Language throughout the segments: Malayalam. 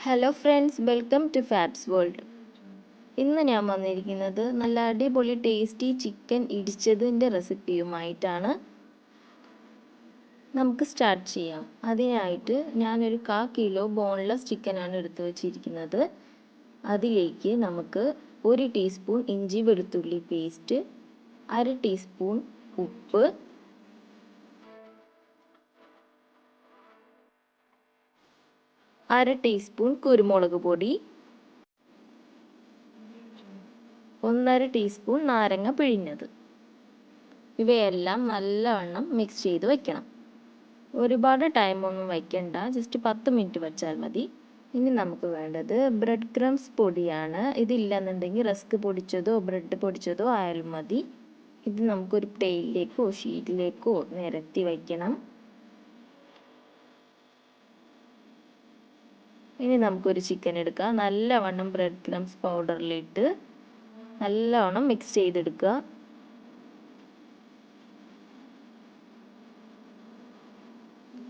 Hello friends welcome to Fabs world ഇന്ന് ഞാൻ വന്നിരിക്കുന്നത് നല്ല അടിപൊളി ടേസ്റ്റി ചിക്കൻ ഇടിച്ചതിന്റെ റെസിപ്പിയുമായിട്ടാണ് നമുക്ക് സ്റ്റാർട്ട് ചെയ്യാം. അതിനായിട്ട് ഞാനൊരു കാ കിലോ ബോൺലെസ് ചിക്കനാണ് എടുത്തു വച്ചിരിക്കുന്നത്. അതിലേക്ക് നമുക്ക് ഒരു ടീസ്പൂൺ ഇഞ്ചി വെളുത്തുള്ളി പേസ്റ്റ് അര ടീസ്പൂൺ ഉപ്പ് അര ടീസ്പൂൺ കുരുമുളക് പൊടി. ഒന്നര ടീസ്പൂൺ നാരങ്ങ പിഴിഞ്ഞത്. ഇവയെല്ലാം നല്ലവണ്ണം മിക്സ് ചെയ്ത് വെക്കണം. ഒരുപാട് ടൈമൊന്നും വയ്ക്കണ്ട ജസ്റ്റ് പത്ത് മിനിറ്റ് വെച്ചാൽ മതി. ഇനി നമുക്ക് വേണ്ടത് ബ്രെഡ് ക്രംസ് പൊടിയാണ്. ഇതില്ലെന്നുണ്ടെങ്കിൽ റസ്ക് പൊടിച്ചതോ ബ്രെഡ് പൊടിച്ചതോ ആയാലും മതി. ഇത് നമുക്കൊരു പ്ലേറ്റിലേക്കോ ഷീറ്റിലേക്കോ നിരത്തി വയ്ക്കണം ഇനി നമുക്കൊരു ചിക്കൻ എടുക്കാം. നല്ലവണ്ണം ബ്രെഡ് ക്രംസ് പൗഡറിലിട്ട് നല്ലവണ്ണം മിക്സ് ചെയ്തെടുക്കുക.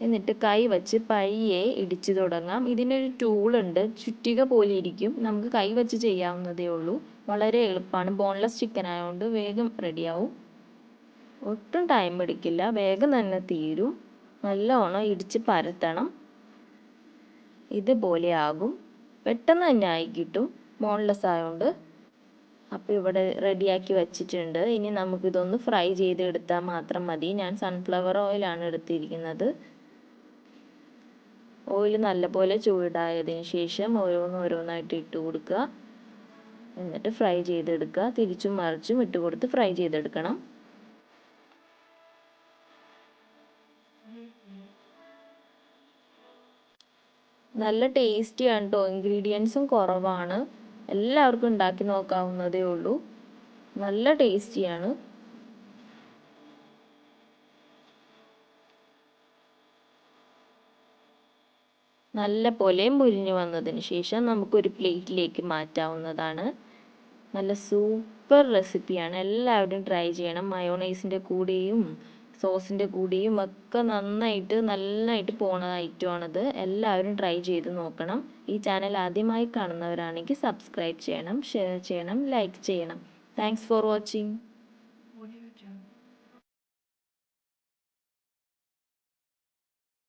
എന്നിട്ട് കൈ വച്ച് പയ്യെ ഇടിച്ചു തുടങ്ങാം. ഇതിനൊരു ടൂളുണ്ട് ചുറ്റിക പോലെ ഇരിക്കും. നമുക്ക് കൈ വച്ച് ചെയ്യാവുന്നതേ ഉള്ളൂ. വളരെ എളുപ്പമാണ് ബോൺലെസ് ചിക്കൻ ആയതുകൊണ്ട് വേഗം റെഡിയാവും ഒട്ടും ടൈം എടുക്കില്ല. വേഗം തന്നെ തീരും. നല്ലവണ്ണം ഇടിച്ച് പരത്തണം. ഇതുപോലെ ആകും പെട്ടെന്ന് തന്നെ ആയി കിട്ടും. ബോൺലെസ് ആയതുകൊണ്ട് അപ്പോൾ ഇവിടെ റെഡിയാക്കി വെച്ചിട്ടുണ്ട്. ഇനി നമുക്കിതൊന്ന് ഫ്രൈ ചെയ്തെടുത്താൽ മാത്രം മതി. ഞാൻ സൺഫ്ലവർ ഓയിലാണ് എടുത്തിരിക്കുന്നത്. ഓയിൽ നല്ലപോലെ ചൂടായതിന് ശേഷം ഓരോന്ന് ഓരോന്നായിട്ട് ഇട്ട് കൊടുക്കുക. എന്നിട്ട് ഫ്രൈ ചെയ്തെടുക്കുക. തിരിച്ചും മറിച്ചും ഇട്ട് കൊടുത്ത് ഫ്രൈ ചെയ്തെടുക്കണം. നല്ല ടേസ്റ്റിയാണ് കേട്ടോ ഇൻഗ്രീഡിയൻസും കുറവാണ്. എല്ലാവർക്കും ഉണ്ടാക്കി നോക്കാവുന്നതേ ഉള്ളൂ. നല്ല ടേസ്റ്റിയാണ് നല്ല പോലെ മുരിഞ്ഞു വന്നതിന് ശേഷം നമുക്കൊരു പ്ലേറ്റിലേക്ക് മാറ്റാവുന്നതാണ്. നല്ല സൂപ്പർ റെസിപ്പിയാണ്. എല്ലാവരും ട്രൈ ചെയ്യണം. മയോണൈസിന്റെ കൂടെയും സോസിന്റെ കൂടെയും ഒക്കെ നന്നായിട്ട് നല്ലതായിട്ട് പോണ ഐറ്റമാണിത്. എല്ലാവരും ട്രൈ ചെയ്ത് നോക്കണം. ഈ ചാനൽ ആദ്യമായി കാണുന്നവരാണെങ്കിൽ സബ്സ്ക്രൈബ് ചെയ്യണം ഷെയർ ചെയ്യണം ലൈക്ക് ചെയ്യണം. Thanks for watching.